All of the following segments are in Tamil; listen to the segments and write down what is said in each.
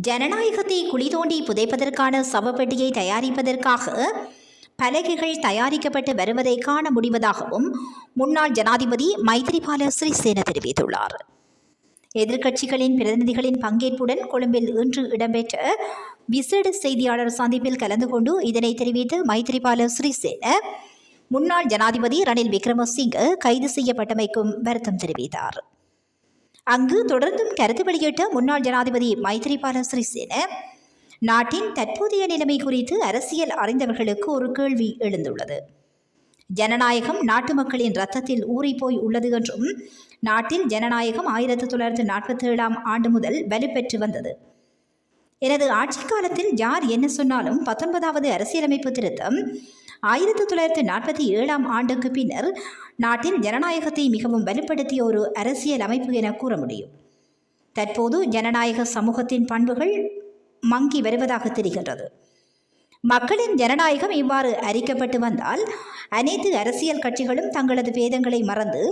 ஜனநாயகத்தை குழி தோண்டி புதைப்பதற்கான சவப்பெட்டியை தயாரிப்பதற்காக பலகைகள் தயாரிக்கப்பட்டு வருவதை காண முடிவதாகவும் முன்னாள் ஜனாதிபதி மைத்ரிபால சிறிசேன தெரிவித்துள்ளார். எதிர்க்கட்சிகளின் பிரதிநிதிகளின் பங்கேற்புடன் கொழும்பில் இன்று இடம்பெற்ற விசேட செய்தியாளர் சந்திப்பில் கலந்து கொண்டு இதனை தெரிவித்த மைத்ரிபால சிறிசேன முன்னாள் ஜனாதிபதி ரணில் விக்ரமசிங்க கைது செய்யப்பட்டமைக்கும் வருத்தம் தெரிவித்தார். அங்கு தொடர்ந்தும் கருத்து வெளியிட்ட முன்னாள் ஜனாதிபதி மைத்ரிபால சிறிசேன நாட்டின் தற்போதைய நிலைமை குறித்து அரசியல் அறிந்தவர்களுக்கு ஒரு கேள்வி எழுந்துள்ளது. ஜனநாயகம் நாட்டு மக்களின் ரத்தத்தில் ஊறிப்போய் உள்ளது என்றும் நாட்டில் ஜனநாயகம் ஆயிரத்தி தொள்ளாயிரத்தி நாற்பத்தி ஏழாம் ஆண்டு முதல் வலுப்பெற்று வந்தது. எனது ஆட்சி காலத்தில் யார் என்ன சொன்னாலும் பத்தொன்பதாவது அரசியலமைப்பு திருத்தம் ஆயிரத்தி தொள்ளாயிரத்தி நாற்பத்தி ஏழாம் ஆண்டுக்கு பின்னர் நாட்டின் ஜனநாயகத்தை மிகவும் வலுப்படுத்திய ஒரு அரசியல் அமைப்பு என கூற முடியும். தற்போது ஜனநாயக சமூகத்தின் பண்புகள் மங்கி வருவதாக தெரிகின்றது. மக்களின் ஜனநாயகம் இவ்வாறு அறிக்கப்பட்டு வந்தால் அனைத்து அரசியல் கட்சிகளும் தங்களது பேதங்களை மறந்து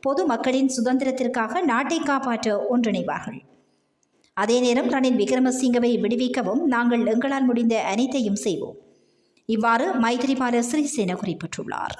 பொது மக்களின் சுதந்திரத்திற்காக நாட்டை காப்பாற்ற ஒன்றிணைவார்கள். அதே நேரம் ரணில் விக்ரமசிங்கவை விடுவிக்கவும் நாங்கள் எங்களால் முடிந்த அனைத்தையும் செய்வோம். இவ்வாறு மைத்ரிபால சிறிசேன குறிப்பிட்டுள்ளார்.